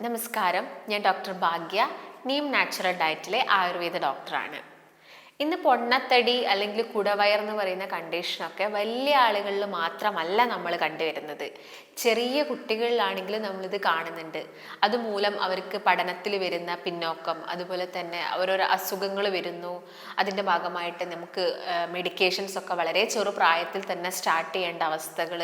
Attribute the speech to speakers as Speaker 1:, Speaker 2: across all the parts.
Speaker 1: നമസ്കാരം. ഞാൻ ഡോക്ടർ ഭാഗ്യ നീം നാച്ചുറൽ ഡയറ്റിലെ ആയുർവേദ ഡോക്ടറാണ്. ഇന്ന് പൊണ്ണത്തടി അല്ലെങ്കിൽ കുടവയർ എന്ന് പറയുന്ന കണ്ടീഷനൊക്കെ വലിയ ആളുകളിൽ മാത്രമല്ല നമ്മൾ കണ്ടുവരുന്നത്. ചെറിയ കുട്ടികളിലാണെങ്കിലും നമ്മളിത് കാണുന്നുണ്ട്. അതുമൂലം അവർക്ക് പഠനത്തിൽ വരുന്ന പിന്നോക്കം അതുപോലെ തന്നെ ഓരോരോ അസുഖങ്ങൾ വരുന്നു. അതിന്റെ ഭാഗമായിട്ട് നമുക്ക് മെഡിക്കേഷൻസ് ഒക്കെ വളരെ ചെറുപ്രായത്തിൽ തന്നെ സ്റ്റാർട്ട് ചെയ്യേണ്ട അവസ്ഥകൾ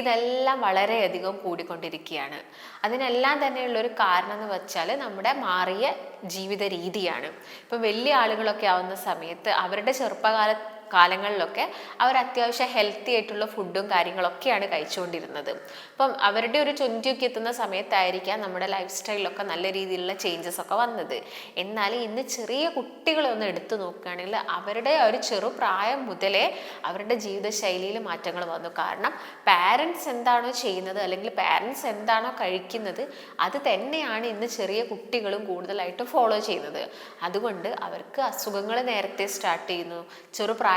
Speaker 1: ഇതെല്ലാം വളരെയധികം കൂടിക്കൊണ്ടിരിക്കുകയാണ്. അതിനെല്ലാം തന്നെയുള്ള ഒരു കാരണം എന്ന് വെച്ചാൽ നമ്മുടെ മാറിയ ജീവിത രീതിയാണ്. ഇപ്പം വലിയ ആളുകളൊക്കെ ആവുന്ന സമയത്ത് അവരുടെ ചെറുപ്പകാല കാലങ്ങളിലൊക്കെ അവർ അത്യാവശ്യം ഹെൽത്തി ആയിട്ടുള്ള ഫുഡും കാര്യങ്ങളൊക്കെയാണ് കഴിച്ചുകൊണ്ടിരുന്നത്. അപ്പം അവരുടെ ഒരു ചുന്തിയൊക്കെ എത്തുന്ന സമയത്തായിരിക്കാം നമ്മുടെ ലൈഫ് സ്റ്റൈലിലൊക്കെ നല്ല രീതിയിലുള്ള ചേഞ്ചസ് ഒക്കെ വന്നത്. എന്നാൽ ഇന്ന് ചെറിയ കുട്ടികളെ ഒന്ന് എടുത്തു നോക്കുകയാണെങ്കിൽ അവരുടെ ഒരു ചെറുപ്രായം മുതലേ അവരുടെ ജീവിതശൈലിയിൽ മാറ്റങ്ങൾ വന്നു. കാരണം പാരൻസ് എന്താണോ ചെയ്യുന്നത് അല്ലെങ്കിൽ പാരൻസ് എന്താണോ കഴിക്കുന്നത് അത് തന്നെയാണ് ഇന്ന് ചെറിയ കുട്ടികളും കൂടുതലായിട്ട് ഫോളോ ചെയ്യുന്നത്. അതുകൊണ്ട് അവർക്ക് അസുഖങ്ങൾ നേരത്തെ സ്റ്റാർട്ട് ചെയ്യുന്നു.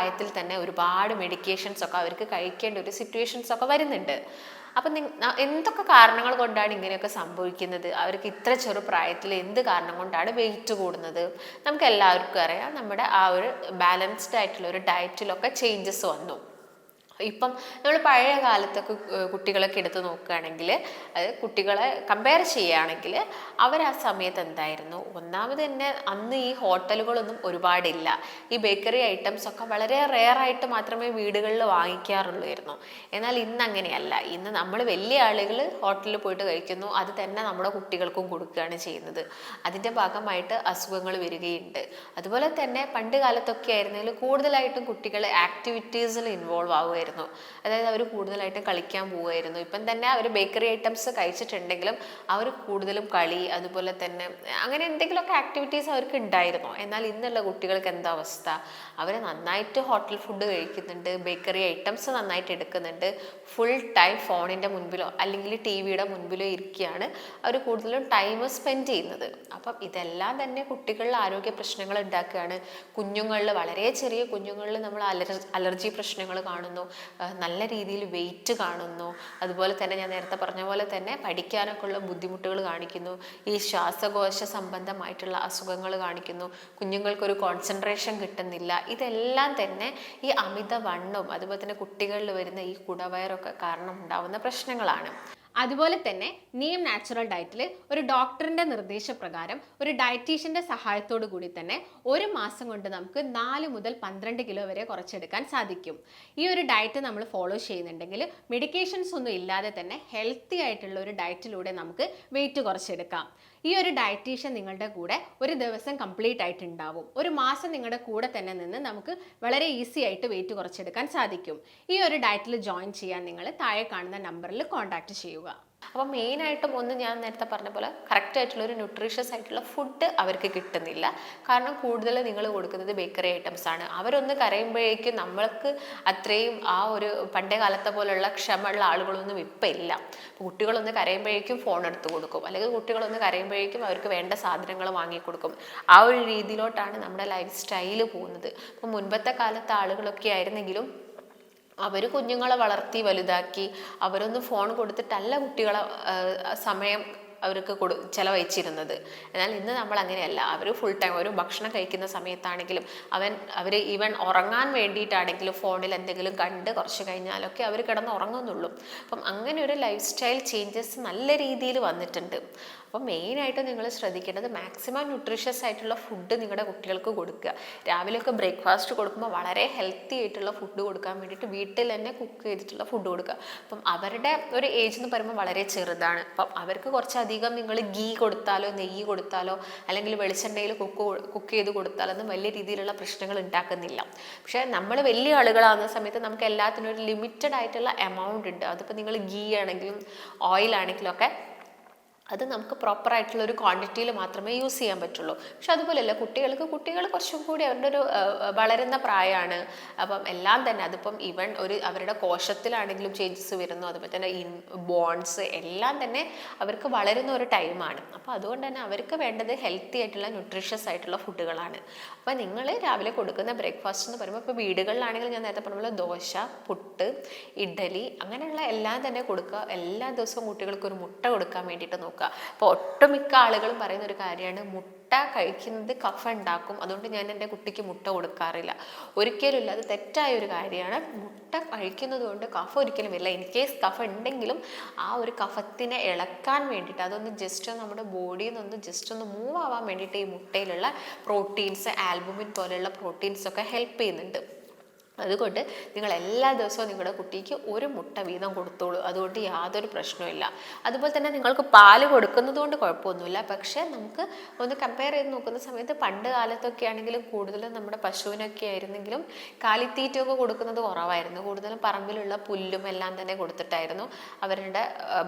Speaker 1: ചെറുപ്രായത്തിൽ തന്നെ ഒരുപാട് മെഡിക്കേഷൻസ് ഒക്കെ അവർക്ക് കഴിക്കേണ്ട ഒരു സിറ്റുവേഷൻസ് ഒക്കെ വരുന്നുണ്ട്. അപ്പം എന്തൊക്കെ കാരണങ്ങൾ കൊണ്ടാണ് ഇങ്ങനെയൊക്കെ സംഭവിക്കുന്നത്? അവർക്ക് ഇത്ര ചെറു പ്രായത്തിൽ എന്ത് കാരണം കൊണ്ടാണ് വെയിറ്റ് കൂടുന്നത്? നമുക്ക് എല്ലാവർക്കും അറിയാം നമ്മുടെ ആ ഒരു ബാലൻസ്ഡ് ആയിട്ടുള്ള ഒരു ഡയറ്റിലൊക്കെ ചേഞ്ചസ് വന്നു. ഇപ്പം നമ്മൾ പഴയ കാലത്തൊക്കെ കുട്ടികളൊക്കെ എടുത്ത് നോക്കുകയാണെങ്കിൽ അത് കുട്ടികളെ കമ്പയർ ചെയ്യുകയാണെങ്കിൽ അവർ ആ സമയത്ത് എന്തായിരുന്നു? ഒന്നാമത് തന്നെ അന്ന് ഈ ഹോട്ടലുകളൊന്നും ഒരുപാടില്ല. ഈ ബേക്കറി ഐറ്റംസ് ഒക്കെ വളരെ റെയർ ആയിട്ട് മാത്രമേ വീടുകളിൽ വാങ്ങിക്കാറുള്ളായിരുന്നു. എന്നാൽ ഇന്ന് അങ്ങനെയല്ല. ഇന്ന് നമ്മൾ വലിയ ആളുകൾ ഹോട്ടലിൽ പോയിട്ട് കഴിക്കുന്നു. അത് തന്നെ നമ്മുടെ കുട്ടികൾക്കും കൊടുക്കുകയാണ് ചെയ്യുന്നത്. അതിന്റെ ഭാഗമായിട്ട് അസുഖങ്ങൾ വരികയുണ്ട്. അതുപോലെ തന്നെ പണ്ട് കാലത്തൊക്കെ ആയിരുന്നെങ്കിൽ കൂടുതലായിട്ടും കുട്ടികൾ ആക്ടിവിറ്റീസിൽ ഇൻവോൾവ് ആവുമായിരുന്നു. അതായത് അവർ കൂടുതലായിട്ട് കളിക്കാൻ പോവുമായിരുന്നു. ഇപ്പം തന്നെ അവർ ബേക്കറി ഐറ്റംസ് കഴിച്ചിട്ടുണ്ടെങ്കിലും അവർ കൂടുതലും കളി അതുപോലെ തന്നെ അങ്ങനെ എന്തെങ്കിലുമൊക്കെ ആക്ടിവിറ്റീസ് അവർക്ക് ഉണ്ടായിരുന്നു. എന്നാൽ ഇന്നുള്ള കുട്ടികൾക്ക് എന്താ അവസ്ഥ? അവർ നന്നായിട്ട് ഹോട്ടൽ ഫുഡ് കഴിക്കുന്നുണ്ട് ബേക്കറി ഐറ്റംസ് നന്നായിട്ട് എടുക്കുന്നുണ്ട്. ഫുൾ ടൈം ഫോണിന്റെ മുൻപിലോ അല്ലെങ്കിൽ ടി വിയുടെ മുൻപിലോ ഇരിക്കുകയാണ് അവർ കൂടുതലും ടൈം സ്പെൻഡ് ചെയ്യുന്നത്. അപ്പം ഇതെല്ലാം തന്നെ കുട്ടികളിൽ ആരോഗ്യ പ്രശ്നങ്ങൾ ഉണ്ടാക്കുകയാണ്. കുഞ്ഞുങ്ങളിൽ വളരെ ചെറിയ കുഞ്ഞുങ്ങളിൽ നമ്മൾ അലർ അലർജി പ്രശ്നങ്ങൾ കാണുന്നു. നല്ല രീതിയിൽ വെയിറ്റ് കാണുന്നു. അതുപോലെ തന്നെ ഞാൻ നേരത്തെ പറഞ്ഞ പോലെ തന്നെ പഠിക്കാനൊക്കെ ഉള്ള ബുദ്ധിമുട്ടുകൾ കാണിക്കുന്നു. ഈ ശ്വാസകോശ സംബന്ധമായിട്ടുള്ള അസുഖങ്ങൾ കാണിക്കുന്നു. കുഞ്ഞുങ്ങൾക്കൊരു കോൺസെൻട്രേഷൻ കിട്ടുന്നില്ല. ഇതെല്ലാം തന്നെ ഈ അമിതവണ്ണവും അതുപോലെ തന്നെ കുട്ടികളിൽ വരുന്ന ഈ കുടവയറൊക്കെ കാരണം ഉണ്ടാവുന്ന പ്രശ്നങ്ങളാണ്.
Speaker 2: അതുപോലെ തന്നെ നീം നാച്ചുറൽ ഡയറ്റിൽ ഒരു ഡോക്ടറിന്റെ നിർദ്ദേശപ്രകാരം ഒരു ഡയറ്റീഷ്യന്റെ സഹായത്തോടു കൂടി തന്നെ ഒരു മാസം കൊണ്ട് നമുക്ക് നാല് മുതൽ പന്ത്രണ്ട് കിലോ വരെ കുറച്ചെടുക്കാൻ സാധിക്കും. ഈ ഒരു ഡയറ്റ് നമ്മൾ ഫോളോ ചെയ്യുന്നുണ്ടെങ്കിൽ മെഡിക്കേഷൻസ് ഒന്നും ഇല്ലാതെ തന്നെ ഹെൽത്തി ആയിട്ടുള്ള ഒരു ഡയറ്റിലൂടെ നമുക്ക് വെയിറ്റ് കുറച്ചെടുക്കാം. ഈ ഒരു ഡയറ്റീഷ്യൻ നിങ്ങളുടെ കൂടെ ഒരു ദിവസം കംപ്ലീറ്റ് ആയിട്ട് ഉണ്ടാവും ഒരു മാസം നിങ്ങളുടെ കൂടെ തന്നെ നിന്ന് നമുക്ക് വളരെ ഈസി ആയിട്ട് വെയിറ്റ് കുറച്ചെടുക്കാൻ സാധിക്കും. ഈ ഒരു ഡയറ്റിൽ ജോയിൻ ചെയ്യാൻ നിങ്ങൾ താഴെ കാണുന്ന നമ്പറിൽ കോൺടാക്ട് ചെയ്യുക.
Speaker 1: അപ്പോൾ മെയിനായിട്ടും ഒന്ന് ഞാൻ നേരത്തെ പറഞ്ഞ പോലെ കറക്റ്റ് ആയിട്ടുള്ള ഒരു ന്യൂട്രീഷ്യസ് ആയിട്ടുള്ള ഫുഡ് അവർക്ക് കിട്ടുന്നില്ല. കാരണം കൂടുതൽ നിങ്ങൾ കൊടുക്കുന്നത് ബേക്കറി ഐറ്റംസ് ആണ്. അവരൊന്ന് കരയുമ്പോഴേക്കും നമ്മൾക്ക് അത്രയും ആ ഒരു പണ്ടേ കാലത്തെ പോലുള്ള ക്ഷമയുള്ള ആളുകളൊന്നും ഇപ്പം ഇല്ല. കുട്ടികളൊന്ന് കരയുമ്പോഴേക്കും ഫോൺ എടുത്ത് കൊടുക്കും. അല്ലെങ്കിൽ കുട്ടികളൊന്ന് കരയുമ്പോഴേക്കും അവർക്ക് വേണ്ട സാധനങ്ങൾ വാങ്ങിക്കൊടുക്കും ആ ഒരു രീതിയിലോട്ടാണ് നമ്മുടെ ലൈഫ് സ്റ്റൈൽ പോകുന്നത്. അപ്പോൾ മുൻപത്തെ കാലത്തെ ആളുകളൊക്കെ ആയിരുന്നെങ്കിലും അവർ കുഞ്ഞുങ്ങളെ വളർത്തി വലുതാക്കി അവരൊന്നും ഫോൺ കൊടുത്തിട്ടല്ല കുട്ടികളെ സമയം അവർക്ക് കൊടു ചിലവഴിച്ചിരുന്നത്. എന്നാൽ ഇന്ന് നമ്മൾ അങ്ങനെയല്ല. അവർ ഫുൾ ടൈം ഒരു ഭക്ഷണം കഴിക്കുന്ന സമയത്താണെങ്കിലും അവൻ അവർ ഈവൻ ഉറങ്ങാൻ വേണ്ടിയിട്ടാണെങ്കിലും ഫോണിൽ എന്തെങ്കിലും കണ്ട് കുറച്ച് കഴിഞ്ഞാലൊക്കെ അവർ കിടന്ന് ഉറങ്ങുന്നുള്ളൂ അപ്പം അങ്ങനെ ഒരു ലൈഫ് സ്റ്റൈൽ ചേഞ്ചസ് നല്ല രീതിയിൽ വന്നിട്ടുണ്ട്. അപ്പം മെയിനായിട്ട് നിങ്ങൾ ശ്രദ്ധിക്കേണ്ടത് മാക്സിമം ന്യൂട്രീഷ്യസ് ആയിട്ടുള്ള ഫുഡ് നിങ്ങളുടെ കുട്ടികൾക്ക് കൊടുക്കുക. രാവിലെയൊക്കെ ബ്രേക്ക്ഫാസ്റ്റ് കൊടുക്കുമ്പോൾ വളരെ ഹെൽത്തി ആയിട്ടുള്ള ഫുഡ് കൊടുക്കാൻ വേണ്ടിയിട്ട് വീട്ടിൽ തന്നെ കുക്ക് ചെയ്തിട്ടുള്ള ഫുഡ് കൊടുക്കുക. അപ്പം അവരുടെ ഒരു ഏജ് എന്ന് പറയുമ്പോൾ വളരെ ചെറുതാണ്. അപ്പം അവർക്ക് കുറച്ചധികം നിങ്ങൾ ഗീ കൊടുത്താലോ നെയ്യ് കൊടുത്താലോ അല്ലെങ്കിൽ വെളിച്ചെണ്ണയിൽ കുക്ക് കുക്ക് ചെയ്ത് കൊടുത്താലോ ഒന്നും വലിയ രീതിയിലുള്ള പ്രശ്നങ്ങൾ ഉണ്ടാക്കുന്നില്ല. പക്ഷേ നമ്മൾ വലിയ ആളുകളാകുന്ന സമയത്ത് നമുക്ക് എല്ലാത്തിനും ഒരു ലിമിറ്റഡ് ആയിട്ടുള്ള എമൗണ്ട് ഉണ്ട്. അതിപ്പോൾ നിങ്ങൾ ഗീ ആണെങ്കിലും ഓയിൽ ആണെങ്കിലും ഒക്കെ അത് നമുക്ക് പ്രോപ്പർ ആയിട്ടുള്ള ഒരു ക്വാണ്ടിറ്റിയിൽ മാത്രമേ യൂസ് ചെയ്യാൻ പറ്റുള്ളൂ. പക്ഷെ അതുപോലെയല്ല കുട്ടികൾക്ക് കുട്ടികൾ കുറച്ചും കൂടി അവരുടെ ഒരു വളരുന്ന പ്രായമാണ്. അപ്പം എല്ലാം തന്നെ അതിപ്പം ഈവൻ ഒരു അവരുടെ കോശത്തിലാണെങ്കിലും ചേഞ്ചസ് വരുന്നു. അതുപോലെ തന്നെ ഇൻ ബോൺസ് എല്ലാം തന്നെ അവർക്ക് വളരുന്ന ഒരു ടൈമാണ് അപ്പോൾ അതുകൊണ്ട് തന്നെ അവർക്ക് വേണ്ടത് ഹെൽത്തി ആയിട്ടുള്ള ന്യൂട്രീഷ്യസ് ആയിട്ടുള്ള ഫുഡുകളാണ്. അപ്പോൾ നിങ്ങൾ രാവിലെ കൊടുക്കുന്ന ബ്രേക്ക്ഫാസ്റ്റ് എന്ന് പറയുമ്പോൾ ഇപ്പോൾ വീടുകളിലാണെങ്കിൽ ഞാൻ നേരത്തെ പറഞ്ഞ പോലെ ദോശ പുട്ട് ഇഡ്ഡലി അങ്ങനെയുള്ള എല്ലാം തന്നെ കൊടുക്കുക. എല്ലാ ദിവസവും കുട്ടികൾക്ക് ഒരു മുട്ട കൊടുക്കാൻ വേണ്ടിയിട്ട് നോക്കുക. നോക്കുക. അപ്പോൾ ഒട്ടുമിക്ക ആളുകളും പറയുന്ന ഒരു കാര്യമാണ് മുട്ട കഴിക്കുന്നത് കഫ ഉണ്ടാക്കും. അതുകൊണ്ട് ഞാൻ എന്റെ കുട്ടിക്ക് മുട്ട കൊടുക്കാറില്ല. ഒരിക്കലുമില്ല അത് തെറ്റായ ഒരു കാര്യമാണ്. മുട്ട കഴിക്കുന്നത് കൊണ്ട് കഫ ഒരിക്കലും ഇല്ല. ഇൻ കേസ് കഫ ഉണ്ടെങ്കിലും ആ ഒരു കഫത്തിനെ ഇളക്കാൻ വേണ്ടിയിട്ട് അതൊന്ന് ജസ്റ്റ് നമ്മുടെ ബോഡിയിൽ നിന്നൊന്ന് ജസ്റ്റ് ഒന്ന് മൂവ് ആവാൻ വേണ്ടിയിട്ട് ഈ മുട്ടയിലുള്ള പ്രോട്ടീൻസ് ആൽബുമിൻ പോലെയുള്ള പ്രോട്ടീൻസ് ഒക്കെ ഹെൽപ്പ് ചെയ്യുന്നുണ്ട്. അതുകൊണ്ട് നിങ്ങൾ എല്ലാ ദിവസവും നിങ്ങളുടെ കുട്ടിക്ക് ഒരു മുട്ട വീതം കൊടുത്തോളൂ. അതുകൊണ്ട് യാതൊരു പ്രശ്നവുമില്ല. അതുപോലെ തന്നെ നിങ്ങൾക്ക് പാൽ കൊടുക്കുന്നത് കൊണ്ട് കുഴപ്പമൊന്നുമില്ല. പക്ഷേ നമുക്ക് ഒന്ന് കമ്പയർ ചെയ്ത് നോക്കുന്ന സമയത്ത് പണ്ട് കാലത്തൊക്കെ ആണെങ്കിലും കൂടുതലും നമ്മുടെ പശുവിനൊക്കെ ആയിരുന്നെങ്കിലും കാലിത്തീറ്റയൊക്കെ കൊടുക്കുന്നത് കുറവായിരുന്നു. കൂടുതലും പറമ്പിലുള്ള പുല്ലും എല്ലാം തന്നെ കൊടുത്തിട്ടായിരുന്നു അവരുടെ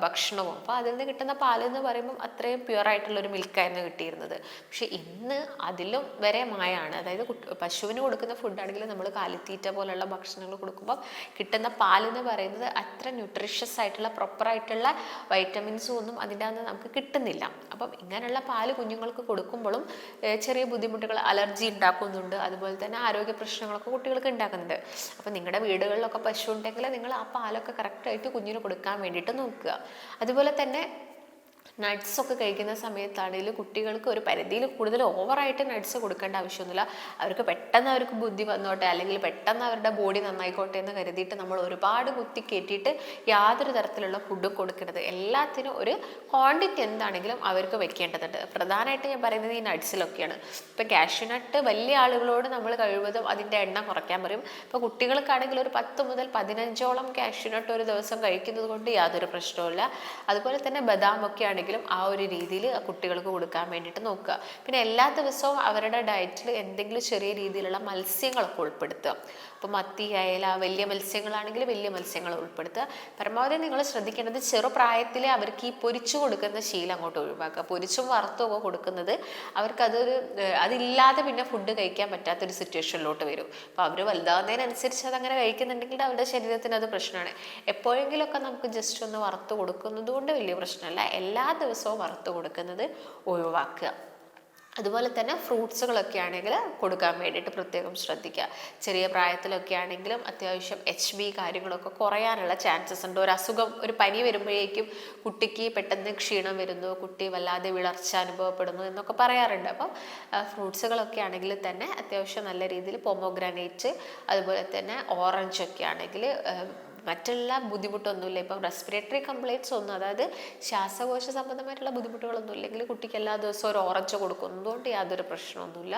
Speaker 1: ഭക്ഷണവും. അപ്പോൾ അതിൽ നിന്ന് കിട്ടുന്ന പാൽ എന്ന് പറയുമ്പോൾ അത്രയും പ്യുവറായിട്ടുള്ളൊരു മിൽക്കായിരുന്നു കിട്ടിയിരുന്നത്. പക്ഷേ ഇന്ന് അതിലും വരെ മായാണ്. അതായത് പശുവിന് കൊടുക്കുന്ന ഫുഡാണെങ്കിലും നമ്മൾ കാലിത്തീറ്റ പോലുള്ള ഭക്ഷണങ്ങൾ കൊടുക്കുമ്പോൾ കിട്ടുന്ന പാലെന്ന് പറയുന്നത് അത്ര ന്യൂട്രീഷ്യസ് ആയിട്ടുള്ള പ്രോപ്പറായിട്ടുള്ള വൈറ്റമിൻസും ഒന്നും അതിന്റെ അകത്ത് നമുക്ക് കിട്ടുന്നില്ല. അപ്പം ഇങ്ങനെയുള്ള പാൽ കുഞ്ഞുങ്ങൾക്ക് കൊടുക്കുമ്പോഴും ചെറിയ ബുദ്ധിമുട്ടുകൾ അലർജി ഉണ്ടാക്കുന്നുണ്ട്. അതുപോലെ തന്നെ ആരോഗ്യ പ്രശ്നങ്ങളൊക്കെ കുട്ടികൾക്ക് ഉണ്ടാക്കുന്നുണ്ട്. അപ്പം നിങ്ങളുടെ വീടുകളിലൊക്കെ പശു ഉണ്ടെങ്കിൽ നിങ്ങൾ ആ പാലൊക്കെ കറക്റ്റായിട്ട് കുഞ്ഞിന് കൊടുക്കാൻ വേണ്ടിയിട്ട് നോക്കുക. അതുപോലെ തന്നെ നട്ട്സ് ഒക്കെ കഴിക്കുന്ന സമയത്താണെങ്കിലും കുട്ടികൾക്ക് ഒരു പരിധിയിൽ കൂടുതൽ ഓവറായിട്ട് നട്ട്സ് കൊടുക്കേണ്ട ആവശ്യമൊന്നുമില്ല. അവർക്ക് പെട്ടെന്ന് അവർക്ക് ബുദ്ധി വന്നോട്ടെ അല്ലെങ്കിൽ പെട്ടെന്ന് അവരുടെ ബോഡി നന്നായിക്കോട്ടെ എന്ന് കരുതിയിട്ട് നമ്മൾ ഒരുപാട് കുത്തി കയറ്റിയിട്ട് യാതൊരു തരത്തിലുള്ള ഫുഡും കൊടുക്കരുത്. എല്ലാത്തിനും ഒരു ക്വാണ്ടിറ്റി എന്താണെങ്കിലും അവർക്ക് വെക്കേണ്ടതുണ്ട്. പ്രധാനമായിട്ട് ഞാൻ പറയുന്നത് ഈ നട്ട്സിലൊക്കെയാണ് ഇപ്പം കാഷ്യൂ നട്ട് വലിയ ആളുകളോട് നമ്മൾ കഴിവതും അതിന്റെ എണ്ണം കുറയ്ക്കാൻ പറയും. ഇപ്പോൾ കുട്ടികൾക്കാണെങ്കിൽ ഒരു പത്ത് മുതൽ പതിനഞ്ചോളം കാഷ്യൂ നട്ട് ഒരു ദിവസം കഴിക്കുന്നത് കൊണ്ട് യാതൊരു പ്രശ്നവുമില്ല. അതുപോലെ തന്നെ ബദാം ഒക്കെ ആണെങ്കിലും ആ ഒരു രീതിയിൽ കുട്ടികൾക്ക് കൊടുക്കാൻ വേണ്ടിയിട്ട് നോക്കുക. പിന്നെ എല്ലാ ദിവസവും അവരുടെ ഡയറ്റിൽ എന്തെങ്കിലും ചെറിയ രീതിയിലുള്ള മത്സ്യങ്ങളൊക്കെ ഉൾപ്പെടുത്തുക. അപ്പോൾ മത്തി അയല വലിയ മത്സ്യങ്ങളാണെങ്കിൽ വലിയ മത്സ്യങ്ങൾ ഉൾപ്പെടുത്തുക. പരമാവധി നിങ്ങൾ ശ്രദ്ധിക്കേണ്ടത് ചെറുപ്രായത്തിലെ അവർക്ക് ഈ പൊരിച്ചു കൊടുക്കുന്ന ശീലം അങ്ങോട്ട് ഒഴിവാക്കുക. പൊരിച്ചും വറുത്തും ഒക്കെ കൊടുക്കുന്നത് അവർക്കതൊരു അതില്ലാതെ പിന്നെ ഫുഡ് കഴിക്കാൻ പറ്റാത്തൊരു സിറ്റുവേഷനിലോട്ട് വരും. അപ്പോൾ അവർ വലുതാവുന്നതിനനുസരിച്ച് അതങ്ങനെ കഴിക്കുന്നുണ്ടെങ്കിൽ അവരുടെ ശരീരത്തിന് അത് പ്രശ്നമാണ്. എപ്പോഴെങ്കിലുമൊക്കെ നമുക്ക് ജസ്റ്റ് ഒന്ന് വറുത്ത് കൊടുക്കുന്നത് കൊണ്ട് വലിയ പ്രശ്നമല്ല. എല്ലാ ദിവസവും വറുത്ത് കൊടുക്കുന്നത് ഒഴിവാക്കുക. അതുപോലെ തന്നെ ഫ്രൂട്ട്സുകളൊക്കെ ആണെങ്കിൽ കൊടുക്കാൻ വേണ്ടിയിട്ട് പ്രത്യേകം ശ്രദ്ധിക്കുക. ചെറിയ പ്രായത്തിലൊക്കെ ആണെങ്കിലും അത്യാവശ്യം എച്ച് ബി കാര്യങ്ങളൊക്കെ കുറയാനുള്ള ചാൻസസ് ഉണ്ട്. ഒരു അസുഖം ഒരു പനി വരുമ്പോഴേക്കും കുട്ടിക്ക് പെട്ടെന്ന് ക്ഷീണം വരുന്നു കുട്ടി വല്ലാതെ വിളർച്ച അനുഭവപ്പെടുന്നു എന്നൊക്കെ പറയാറുണ്ട്. അപ്പം ഫ്രൂട്ട്സുകളൊക്കെ ആണെങ്കിൽ തന്നെ അത്യാവശ്യം നല്ല രീതിയിൽ പൊമോഗ്രാനേറ്റ് അതുപോലെ തന്നെ ഓറഞ്ച് ഒക്കെ ആണെങ്കിൽ മറ്റുള്ള ബുദ്ധിമുട്ടൊന്നുമില്ല. ഇപ്പം റെസ്പിറേറ്ററി കംപ്ലയിൻസ് ഒന്നും അതായത് ശ്വാസകോശ സംബന്ധമായിട്ടുള്ള ബുദ്ധിമുട്ടുകളൊന്നും ഇല്ലെങ്കിൽ കുട്ടിക്ക് എല്ലാ ദിവസവും ഒരു ഓറഞ്ച് കൊടുക്കുന്നതുകൊണ്ട് യാതൊരു പ്രശ്നമൊന്നുമില്ല.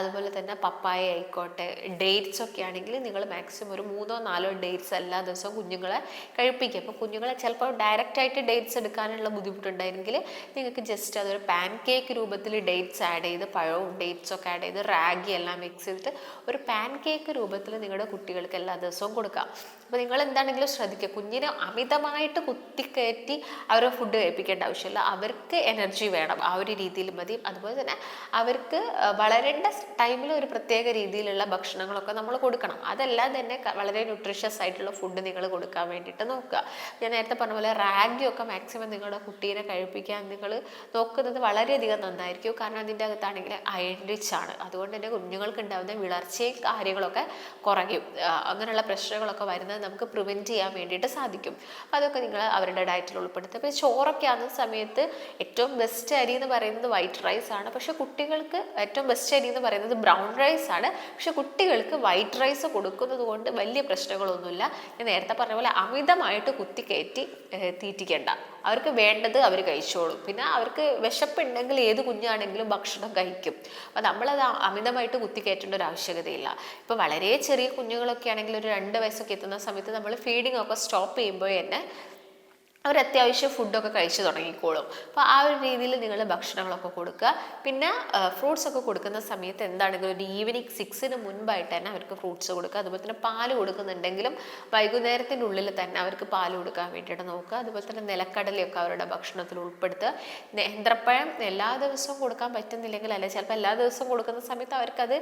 Speaker 1: അതുപോലെ തന്നെ പപ്പായ ആയിക്കോട്ടെ ഡേറ്റ്സ് ഒക്കെ ആണെങ്കിൽ നിങ്ങൾ മാക്സിമം ഒരു മൂന്നോ നാലോ ഡേറ്റ്സ് എല്ലാ ദിവസവും കുഞ്ഞുങ്ങളെ കഴിപ്പിക്കുക. അപ്പോൾ കുഞ്ഞുങ്ങളെ ചിലപ്പോൾ ഡയറക്റ്റ് ആയിട്ട് ഡേറ്റ്സ് എടുക്കാനുള്ള ബുദ്ധിമുട്ടുണ്ടായിരുന്നെങ്കിൽ നിങ്ങൾക്ക് ജസ്റ്റ് അതൊരു പാൻ കേക്ക് രൂപത്തിൽ ഡേറ്റ്സ് ആഡ് ചെയ്ത് പഴവും ഡേറ്റ്സ് ഒക്കെ ആഡ് ചെയ്ത് റാഗി എല്ലാം മിക്സ് ചെയ്തിട്ട് ഒരു പാൻ കേക്ക് രൂപത്തിൽ നിങ്ങളുടെ കുട്ടികൾക്ക് എല്ലാ ദിവസവും കൊടുക്കാം. അപ്പോൾ നിങ്ങൾ എന്താണെങ്കിലും ശ്രദ്ധിക്കുക. കുഞ്ഞിനെ അമിതമായിട്ട് കുത്തിക്കയറ്റി അവരെ ഫുഡ് കഴിപ്പിക്കേണ്ട ആവശ്യമില്ല. അവർക്ക് എനർജി വേണം. ആ ഒരു രീതിയിൽ മതി. അതുപോലെ തന്നെ അവർക്ക് വളരേണ്ട ടൈമിൽ ഒരു പ്രത്യേക രീതിയിലുള്ള ഭക്ഷണങ്ങളൊക്കെ നമ്മൾ കൊടുക്കണം. അതെല്ലാം തന്നെ വളരെ ന്യൂട്രീഷ്യസ് ആയിട്ടുള്ള ഫുഡ് നിങ്ങൾ കൊടുക്കാൻ വേണ്ടിയിട്ട് നോക്കുക. ഞാൻ നേരത്തെ പറഞ്ഞ പോലെ റാഗിയൊക്കെ മാക്സിമം നിങ്ങളുടെ കുട്ടീനെ കഴിപ്പിക്കാൻ നിങ്ങൾ നോക്കുന്നത് വളരെയധികം നന്നായിരിക്കും. കാരണം അതിന്റെ അകത്താണെങ്കിൽ അയൺ റിച്ച് ആണ്. അതുകൊണ്ട് തന്നെ കുഞ്ഞുങ്ങൾക്ക് ഉണ്ടാകുന്ന വിളർച്ചയും കാര്യങ്ങളൊക്കെ കുറയും. അങ്ങനെയുള്ള പ്രശ്നങ്ങളൊക്കെ വരുന്നത് നമുക്ക് പ്രിവെന്റ് ചെയ്യാൻ വേണ്ടിയിട്ട് സാധിക്കും. അതൊക്കെ നിങ്ങൾ അവരുടെ ഡയറ്റിൽ ഉൾപ്പെടുത്തുക. പിന്നെ ചോറൊക്കെ ആകുന്ന സമയത്ത് ഏറ്റവും ബെസ്റ്റ് അരി എന്ന് പറയുന്നത് വൈറ്റ് റൈസ് ആണ്. പക്ഷെ കുട്ടികൾക്ക് ഏറ്റവും ബെസ്റ്റ് അരി എന്ന് പറയുന്നത് ബ്രൗൺ റൈസ് ആണ്. പക്ഷെ കുട്ടികൾക്ക് വൈറ്റ് റൈസ് കൊടുക്കുന്നത് കൊണ്ട് വലിയ പ്രശ്നങ്ങളൊന്നുമില്ല. ഞാൻ നേരത്തെ പറഞ്ഞ പോലെ അമിതമായിട്ട് കുത്തിക്കയറ്റി തീറ്റിക്കേണ്ട. അവർക്ക് വേണ്ടത് അവർ കഴിച്ചോളും. പിന്നെ അവർക്ക് വിശപ്പുണ്ടെങ്കിൽ ഏത് കുഞ്ഞാണെങ്കിലും ഭക്ഷണം കഴിക്കും. അപ്പം നമ്മളത് അമിതമായിട്ട് കുത്തിക്കയറ്റേണ്ട ഒരു ആവശ്യകതയില്ല. ഇപ്പോൾ വളരെ ചെറിയ കുഞ്ഞുങ്ങളൊക്കെ ആണെങ്കിൽ ഒരു രണ്ട് വയസ്സൊക്കെ എത്തുന്ന സമയത്ത് നമ്മൾ ഫീഡിംഗ് ഒക്കെ സ്റ്റോപ്പ് ചെയ്യുമ്പോൾ തന്നെ അവർ അത്യാവശ്യം ഫുഡൊക്കെ കഴിച്ചു തുടങ്ങിക്കോളും. അപ്പോൾ ആ ഒരു രീതിയിൽ നിങ്ങൾ ഭക്ഷണങ്ങളൊക്കെ കൊടുക്കുക. പിന്നെ ഫ്രൂട്ട്സ് ഒക്കെ കൊടുക്കുന്ന സമയത്ത് എന്താണെങ്കിലും ഒരു ഈവനിങ് സിക്സിന് മുൻപായിട്ട് തന്നെ അവർക്ക് ഫ്രൂട്ട്സ് കൊടുക്കുക. അതുപോലെ തന്നെ പാൽ കൊടുക്കുന്നുണ്ടെങ്കിലും വൈകുന്നേരത്തിന്റെ ഉള്ളിൽ തന്നെ അവർക്ക് പാൽ കൊടുക്കാൻ വേണ്ടിയിട്ട് നോക്കുക. അതുപോലെ തന്നെ നിലക്കടലയൊക്കെ അവരുടെ ഭക്ഷണത്തിൽ ഉൾപ്പെടുത്തുക. നേന്ത്രപ്പഴം എല്ലാ ദിവസവും കൊടുക്കാൻ പറ്റുന്നില്ലെങ്കിൽ അല്ലെ ചിലപ്പോൾ എല്ലാ ദിവസവും കൊടുക്കുന്ന സമയത്ത് അവർക്കത്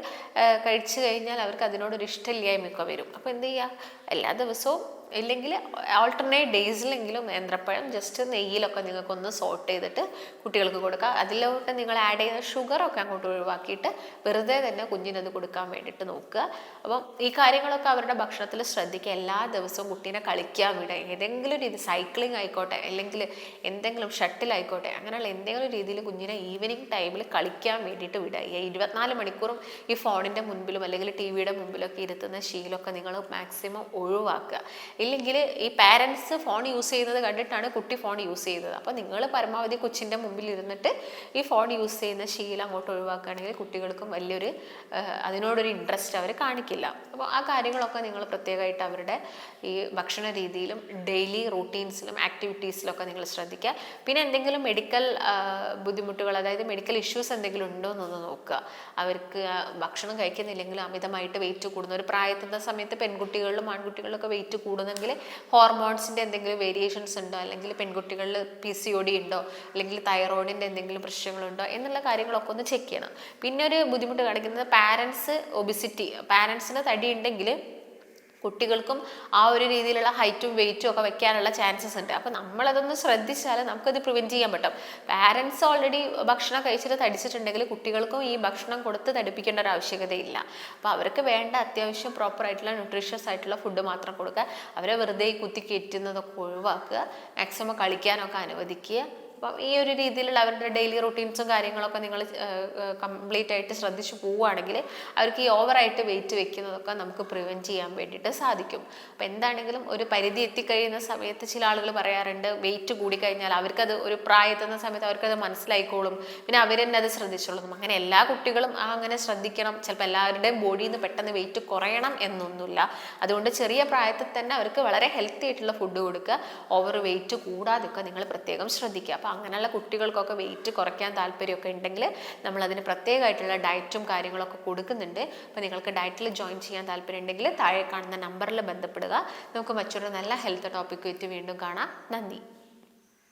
Speaker 1: കഴിച്ചു കഴിഞ്ഞാൽ അവർക്ക് അതിനോടൊരു ഇഷ്ടമില്ലായ്മയൊക്കെ വരും. അപ്പോൾ എന്ത് ചെയ്യുക? എല്ലാ ദിവസവും ഇല്ലെങ്കിൽ ആൾട്ടർനേറ്റ് ഡേയ്സിലെങ്കിലും നേന്ത്രപ്പഴം ജസ്റ്റ് നെയ്യിലൊക്കെ നിങ്ങൾക്കൊന്ന് സോട്ട് ചെയ്തിട്ട് കുട്ടികൾക്ക് കൊടുക്കുക അതിലോട്ട് നിങ്ങൾ ആഡ് ചെയ്യുന്ന ഷുഗറൊക്കെ അങ്ങോട്ട് ഒഴിവാക്കിയിട്ട് വെറുതെ തന്നെ കുഞ്ഞിനത് കൊടുക്കാൻ വേണ്ടിയിട്ട് നോക്കുക. അപ്പം ഈ കാര്യങ്ങളൊക്കെ അവരുടെ ഭക്ഷണത്തിൽ ശ്രദ്ധിക്കുക. എല്ലാ ദിവസവും കുട്ടീനെ കളിക്കാൻ വിടുക. ഏതെങ്കിലും രീതി സൈക്ലിംഗ് ആയിക്കോട്ടെ അല്ലെങ്കിൽ എന്തെങ്കിലും ഷട്ടിലായിക്കോട്ടെ അങ്ങനെയുള്ള എന്തെങ്കിലും രീതിയിൽ കുഞ്ഞിനെ ഈവനിങ് ടൈമിൽ കളിക്കാൻ വേണ്ടിയിട്ട് വിടുക. ഇരുപത്തിനാല് മണിക്കൂറും ഈ ഫോണിന്റെ മുൻപിലും അല്ലെങ്കിൽ ടി വിയുടെ മുമ്പിലൊക്കെ ഇരുത്തുന്ന ശീലമൊക്കെ നിങ്ങൾ മാക്സിമം ഒഴിവാക്കുക. ഇല്ലെങ്കിൽ ഈ പാരൻസ് ഫോൺ യൂസ് ചെയ്യുന്നത് കണ്ടിട്ടാണ് കുട്ടി ഫോൺ യൂസ് ചെയ്തത് അപ്പോൾ നിങ്ങൾ പരമാവധി കൊച്ചിന്റെ മുമ്പിൽ ഇരുന്നിട്ട് ഈ ഫോൺ യൂസ് ചെയ്യുന്ന ശീലം അങ്ങോട്ട് ഒഴിവാക്കുകയാണെങ്കിൽ കുട്ടികൾക്കും വലിയൊരു അതിനോടൊരു ഇൻട്രസ്റ്റ് അവർ കാണിക്കില്ല. അപ്പോൾ ആ കാര്യങ്ങളൊക്കെ നിങ്ങൾ പ്രത്യേകമായിട്ട് അവരുടെ ഈ ഭക്ഷണ രീതിയിലും ഡെയിലി റൂട്ടീൻസിലും ആക്ടിവിറ്റീസിലൊക്കെ നിങ്ങൾ ശ്രദ്ധിക്കുക. പിന്നെ എന്തെങ്കിലും മെഡിക്കൽ ബുദ്ധിമുട്ടുകൾ അതായത് മെഡിക്കൽ ഇഷ്യൂസ് എന്തെങ്കിലും ഉണ്ടോ എന്നൊന്ന് നോക്കുക. അവർക്ക് ഭക്ഷണം കഴിക്കുന്നില്ലെങ്കിൽ അമിതമായിട്ട് വെയിറ്റ് കൂടുന്ന ഒരു പ്രായത്തിന്റെ സമയത്ത് പെൺകുട്ടികളിലും ആൺകുട്ടികളിലൊക്കെ വെയിറ്റ് കൂടുന്നെങ്കിൽ ഹോർമോൺസിന്റെ എന്തെങ്കിലും വേരിയേഷൻസ് ഉണ്ടോ? അല്ലെങ്കിൽ പെൺകുട്ടികളിൽ പി സി ഒ ഡി ഉണ്ടോ? അല്ലെങ്കിൽ തൈറോയിഡിന്റെ എന്തെങ്കിലും പ്രശ്നങ്ങളുണ്ടോ? എന്നുള്ള കാര്യങ്ങളൊക്കെ ഒന്ന് ചെക്ക് ചെയ്യണം. പിന്നെ ഒരു ബുദ്ധിമുട്ട് കാണിക്കുന്നത് പാരൻസ് ഒബിസിറ്റി പാരൻസിന് തടി ഉണ്ടെങ്കിൽ കുട്ടികൾക്കും ആ ഒരു രീതിയിലുള്ള ഹൈറ്റും വെയിറ്റും ഒക്കെ വെക്കാനുള്ള ചാൻസസ് ഉണ്ട്. അപ്പോൾ നമ്മളതൊന്ന് ശ്രദ്ധിച്ചാൽ നമുക്കത് പ്രിവെന്റ് ചെയ്യാൻ പറ്റും. പാരൻസ് ഓൾറെഡി ഭക്ഷണം കഴിച്ചിട്ട് തടിച്ചിട്ടുണ്ടെങ്കിൽ കുട്ടികൾക്കും ഈ ഭക്ഷണം കൊടുത്ത് തടിപ്പിക്കേണ്ട ഒരു ആവശ്യകതയില്ല. അപ്പോൾ അവർക്ക് വേണ്ട അത്യാവശ്യം പ്രോപ്പർ ആയിട്ടുള്ള ന്യൂട്രീഷ്യസ് ആയിട്ടുള്ള ഫുഡ് മാത്രം കൊടുക്കുക. അവരെ വെറുതെ കുത്തി കയറ്റുന്നതൊക്കെ ഒഴിവാക്കുക. മാക്സിമം കളിക്കാനൊക്കെ അനുവദിക്കുക. അപ്പം ഈ ഒരു രീതിയിലുള്ള അവരുടെ ഡെയിലി റുട്ടീൻസും കാര്യങ്ങളൊക്കെ നിങ്ങൾ കംപ്ലീറ്റ് ആയിട്ട് ശ്രദ്ധിച്ചു പോവുകയാണെങ്കിൽ അവർക്ക് ഈ ഓവറായിട്ട് വെയിറ്റ് വെക്കുന്നതൊക്കെ നമുക്ക് പ്രിവെന്റ് ചെയ്യാൻ വേണ്ടിയിട്ട് സാധിക്കും. അപ്പോൾ എന്താണെങ്കിലും ഒരു പരിധി എത്തിക്കഴിയുന്ന സമയത്ത് ചില ആളുകൾ പറയാറുണ്ട് വെയിറ്റ് കൂടിക്കഴിഞ്ഞാൽ അവർക്കത് ഒരു പ്രായത്തുന്ന സമയത്ത് അവർക്കത് മനസ്സിലായിക്കോളും. പിന്നെ അവർ തന്നെ അത് ശ്രദ്ധിച്ചോളും. അങ്ങനെ എല്ലാ കുട്ടികളും ആ അങ്ങനെ ശ്രദ്ധിക്കണം. ചിലപ്പോൾ എല്ലാവരുടെയും ബോഡിയിൽ നിന്ന് പെട്ടെന്ന് വെയിറ്റ് കുറയണം എന്നൊന്നുമില്ല. അതുകൊണ്ട് ചെറിയ പ്രായത്തിൽ തന്നെ അവർക്ക് വളരെ ഹെൽത്തി ആയിട്ടുള്ള ഫുഡ് കൊടുക്കുക. ഓവർ വെയിറ്റ് കൂടാതൊക്കെ നിങ്ങൾ പ്രത്യേകം ശ്രദ്ധിക്കുക. അപ്പോൾ അങ്ങനെയുള്ള കുട്ടികൾക്കൊക്കെ വെയിറ്റ് കുറയ്ക്കാൻ താല്പര്യമൊക്കെ ഉണ്ടെങ്കിൽ നമ്മൾ അതിന് പ്രത്യേകമായിട്ടുള്ള ഡയറ്റും കാര്യങ്ങളൊക്കെ കൊടുക്കുന്നുണ്ട്. അപ്പോൾ നിങ്ങൾക്ക് ഡയറ്റിൽ ജോയിൻ ചെയ്യാൻ താല്പര്യം ഉണ്ടെങ്കിൽ താഴെ കാണുന്ന നമ്പറിൽ ബന്ധപ്പെടുക. നമുക്ക് മറ്റൊരു നല്ല ഹെൽത്ത് ടോപ്പിക്ക് വെച്ച് വീണ്ടും കാണാം. നന്ദി.